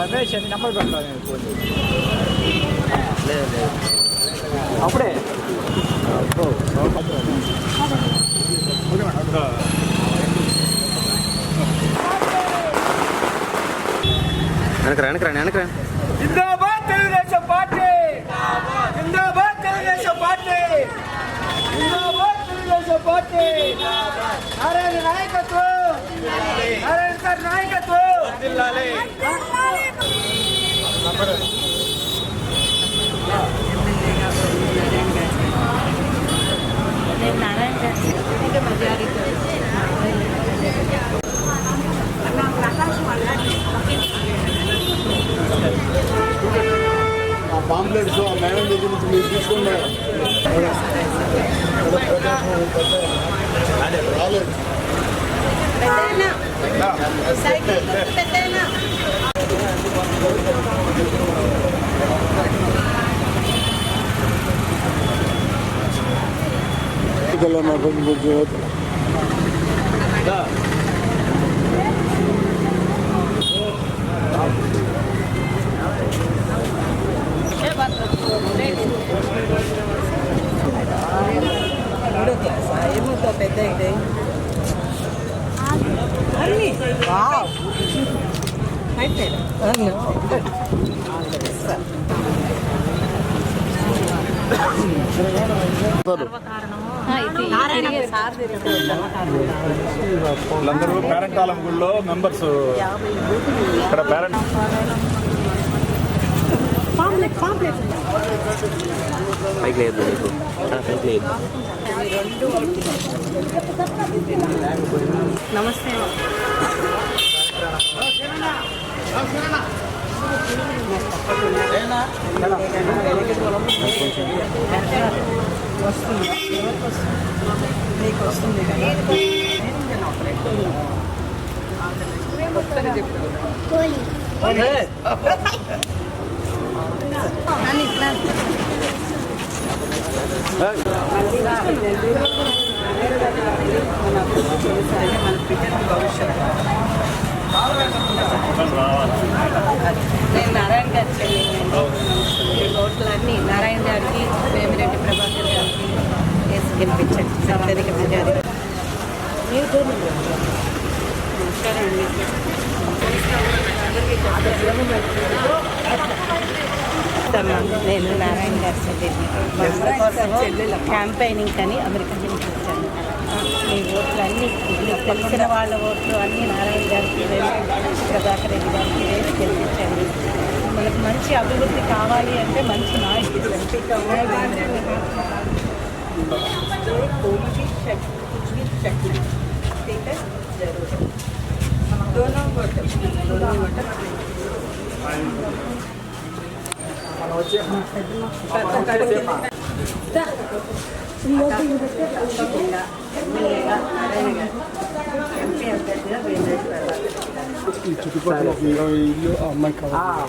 రమేష్ అని నెంబర్ పెడతాను నేను ఫోన్. లేదు లేదు అప్పుడే వెనకరా వెనకరా వెనకరా జిందాబాద్ తెలుగుదేశం పార్టీ జిందాబాద్ తెలుగుదేశం పార్టీ జిందాబాద్ తెలుగుదేశం పార్టీ నారాయణ నాయకత్వం నారాయణ సార్ నాయకత్వం నేను నారాయణ గారి మెజారిటీ ఆ పాంప్లెట్స్ ఆ మేడం దగ్గర నుంచి మీరు తీసుకోండి రాలేదు సైకిల్ గుర్తు పెట్టేనా తెలంగాణ కొంచెం మూడో వీళ్ళందరూ పేరెంట్ కాలం గుళ్ళో మెంబర్స్ ఇక్కడ పేరెంట్ పైకి లేదు పైకి లేదు. నమస్తే. వస్తుంది వస్తుంది నీకు వస్తుంది మన మన పిల్లల భవిష్యత్తు నేను నారాయణ గారి చెల్లిందండి ఈ ఓట్లన్నీ నారాయణ గారికి వేమిరెడ్డి ప్రభాకర్ గారికి వేసి గెలిపించండి. సత్యధిక మెజారిటీ. నమస్కారం అండి. చెప్తామా, నేను నారాయణ గారి చెల్లెలు క్యాంపెయినింగ్ అని అమెరికా నుంచి వచ్చాను మీ ఓట్లు అన్నీ మీకు తెలిసిన వాళ్ళ ఓట్లు అన్నీ నారాయణ గారికి వేసి ప్రభాకర్ రెడ్డి గారికి వేసి గెలిపించండి మనకు మంచి అభివృద్ధి కావాలి అంటే మంచి నాయకుడు दोनों वोटर दोनों वोटर మనం వచ్చే తప్పకుండా ఎమ్మెల్యేగా నారాయణ గారు ఎంపీ అభ్యర్థిగా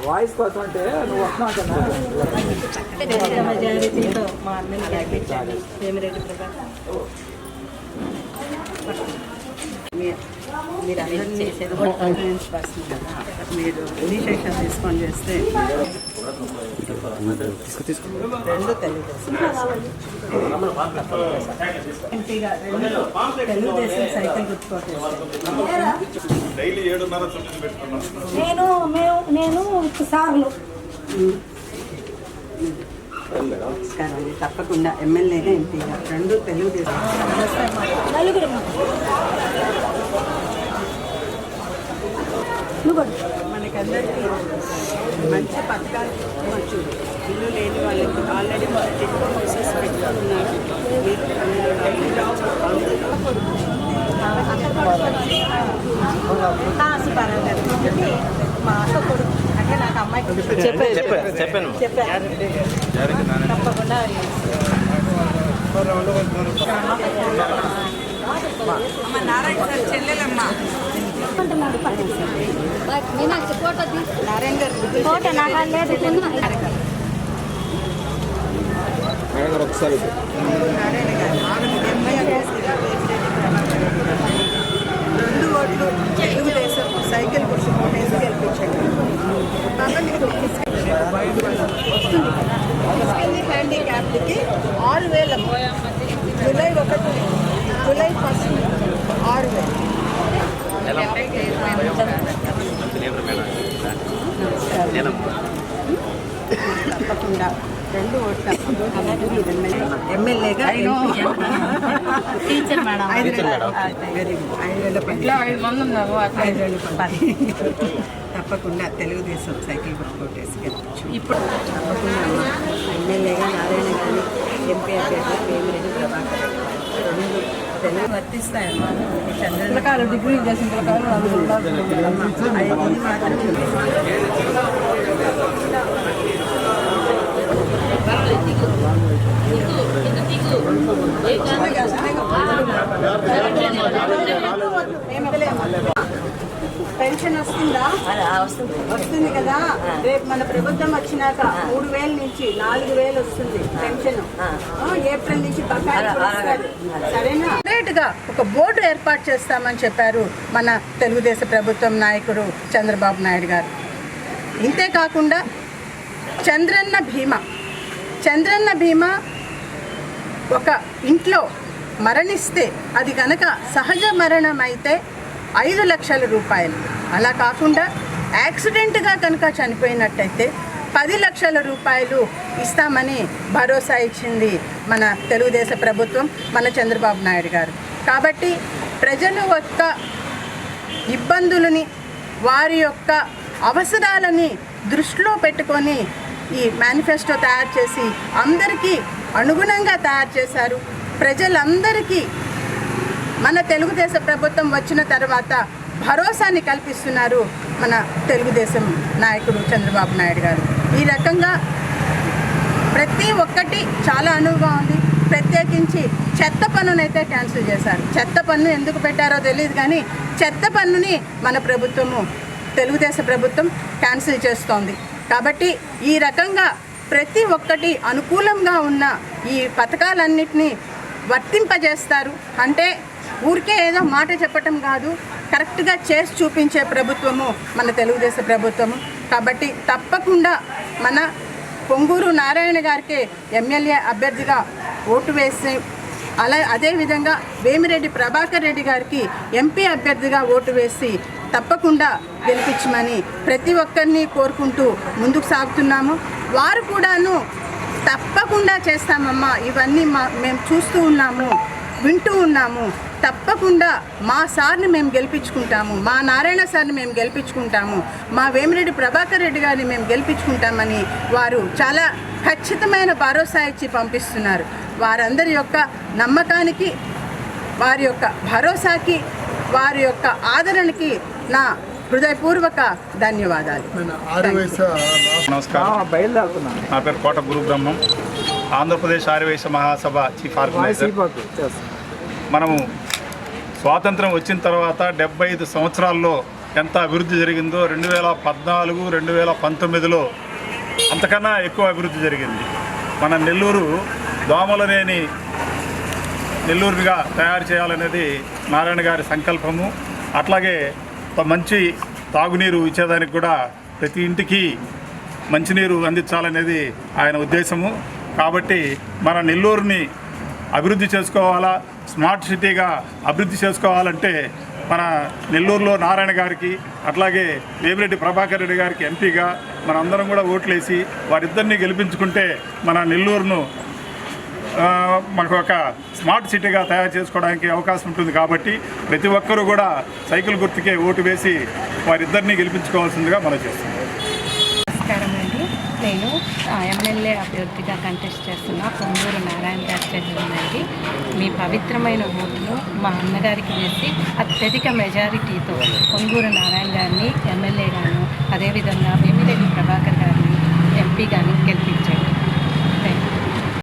వాయిస్ కోసం అంటే నువ్వు వస్తున్నావు కదా పెద్ద మెజారిటీతో మా అన్నని గెలిపించాలి వేమిరెడ్డి ప్రభాకర్ మీరు అందరూ చేసేది కూడా కాన్ఫిడెన్స్ పర్సన్ కదా. మీరు ఇనిషియేషన్ తీసుకొని చేస్తే రెండు తెలుగుదేశం తెలుగుదేశం సైకిల్ నేను మేము నేను సార్లు. నమస్కారం అండి తప్పకుండా ఎమ్మెల్యేగా ఎంపీగా రెండు తెలుగుదేశం మనకందరికీ మంచి పథకాలు ఇవ్వచ్చు ఇల్లు లేని వాళ్ళకి ఆల్రెడీ మన టిక్కో హౌసెస్ పెట్టుకున్నారు మీరు మా అక్క కొడుకు అంటే నాకు అమ్మాయి చెప్పాను చెప్పాను చెప్పారు. తప్పకుండా అమ్మ నారాయణ సార్ తప్పకుండా. రెండు ఎమ్మెల్యేగా టీచర్ మేడం ఐదు ఐదు మంది ఐదు తప్పకుండా తెలుగుదేశం సైకిల్ వర్కౌట్ వేసుకెళ్ళచ్చు ఇప్పుడు తప్పకుండా. ఎమ్మెల్యేగా నారాయణ గారి ఎంపీ అభ్యర్థి ప్రభాకర్ రెండు వర్తిస్తాయమ్మా చంద్రబాబు డిగ్రీ చేసిన మాత్రం పెన్షన్ వస్తుందా? వస్తుంది. కదా? రేపు మన ప్రభుత్వం వచ్చినాక మూడు వేల నుంచి నాలుగు వేలు వస్తుంది పెన్షన్. ఆ, ఏప్రిల్ నుంచి. సరేనా? గా ఒక బోర్డు ఏర్పాటు చేస్తామని చెప్పారు మన తెలుగుదేశం ప్రభుత్వం నాయకుడు చంద్రబాబు నాయుడు గారు. ఇంతే కాకుండా చంద్రన్న భీమా. చంద్రన్న భీమా ఒక ఇంట్లో మరణిస్తే అది కనుక సహజ మరణం అయితే ఐదు లక్షల రూపాయలు. అలా కాకుండా యాక్సిడెంట్గా కనుక చనిపోయినట్టయితే పది లక్షల రూపాయలు ఇస్తామని భరోసా ఇచ్చింది మన తెలుగుదేశం ప్రభుత్వం మన చంద్రబాబు నాయుడు గారు. కాబట్టి ప్రజలు యొక్క ఇబ్బందులని వారి యొక్క అవసరాలని దృష్టిలో పెట్టుకొని ఈ మేనిఫెస్టో తయారు చేసి అందరికీ అనుగుణంగా తయారు చేశారు. ప్రజలందరికీ మన తెలుగుదేశం ప్రభుత్వం వచ్చిన తర్వాత భరోసాని కల్పిస్తున్నారు మన తెలుగుదేశం నాయకుడు చంద్రబాబు నాయుడు గారు. ఈ రకంగా ప్రతి ఒక్కటి చాలా అనువుగా ఉంది. ప్రత్యేకించి చెత్త పన్నునైతే క్యాన్సిల్ చేశారు. చెత్త పన్ను ఎందుకు పెట్టారో తెలియదు కానీ చెత్త పన్నుని మన ప్రభుత్వము తెలుగుదేశం ప్రభుత్వం క్యాన్సిల్ చేస్తోంది. కాబట్టి ఈ రకంగా ప్రతి ఒక్కటి అనుకూలంగా ఉన్న ఈ పథకాలన్నింటినీ వర్తింపజేస్తారు. అంటే ఊరికే ఏదో మాట చెప్పటం కాదు కరెక్ట్గా చేసి చూపించే ప్రభుత్వము మన తెలుగుదేశం ప్రభుత్వము. కాబట్టి తప్పకుండా మన పొంగూరు నారాయణ గారికి ఎమ్మెల్యే అభ్యర్థిగా ఓటు వేసి అలా అదేవిధంగా వేమిరెడ్డి ప్రభాకర్ రెడ్డి గారికి ఎంపీ అభ్యర్థిగా ఓటు వేసి తప్పకుండా గెలిపించమని ప్రతి ఒక్కరిని కోరుకుంటూ ముందుకు సాగుతున్నాము. వారు కూడాను తప్పకుండా చేస్తామమ్మా ఇవన్నీ మా మేము చూస్తూ ఉన్నాము. వింటూ ఉన్నాము. తప్పకుండా మా సార్ని మేము గెలిపించుకుంటాము. మా నారాయణ సార్ని మేము గెలిపించుకుంటాము. మా వేమిరెడ్డి ప్రభాకర్ రెడ్డి గారిని మేము గెలిపించుకుంటామని వారు చాలా ఖచ్చితమైన భరోసా ఇచ్చి పంపిస్తున్నారు. వారందరి యొక్క నమ్మకానికి వారి యొక్క భరోసాకి వారి యొక్క ఆదరణకి నా హృదయపూర్వక ధన్యవాదాలు. నమస్కారం. నా పేరు కోట గురు బ్రహ్మం. Andhra Pradesh Arya Vysya Mahasabha chief organizer. మనము స్వాతంత్రం వచ్చిన తర్వాత డెబ్బై ఐదు సంవత్సరాల్లో ఎంత అభివృద్ధి జరిగిందో రెండు వేల పద్నాలుగు రెండు వేల పంతొమ్మిదిలో అంతకన్నా ఎక్కువ అభివృద్ధి జరిగింది. మన నెల్లూరు దోమలనేని నెల్లూరుగా తయారు చేయాలనేది నారాయణ గారి సంకల్పము. అట్లాగే మంచి తాగునీరు ఇచ్చేదానికి కూడా ప్రతి ఇంటికి మంచినీరు అందించాలనేది ఆయన ఉద్దేశము. కాబట్టి మన నెల్లూరుని అభివృద్ధి చేసుకోవాలా స్మార్ట్ సిటీగా అభివృద్ధి చేసుకోవాలంటే మన నెల్లూరులో నారాయణ గారికి అట్లాగే వేమిరెడ్డి ప్రభాకర్ రెడ్డి గారికి ఎంపీగా మన అందరం కూడా ఓట్లేసి వారిద్దరిని గెలిపించుకుంటే మన నెల్లూరును మనకు ఒక స్మార్ట్ సిటీగా తయారు చేసుకోవడానికి అవకాశం ఉంటుంది కాబట్టి ప్రతి ఒక్కరూ కూడా సైకిల్ గుర్తుకే ఓటు వేసి వారిద్దరిని గెలిపించుకోవాల్సిందిగా మనం చేస్తున్నాం. నేను ఎమ్మెల్యే అభ్యర్థిగా కంటెస్ట్ చేస్తున్న పొంగూరు నారాయణ గారి చెల్లెలండి మీ పవిత్రమైన ఓటును మా అన్నగారికి వేసి అత్యధిక మెజారిటీతో పొంగూరు నారాయణ గారిని ఎమ్మెల్యే గాను అదేవిధంగా వేమిరెడ్డి ప్రభాకర్ గారిని ఎంపీ గాను గెలిపించారు.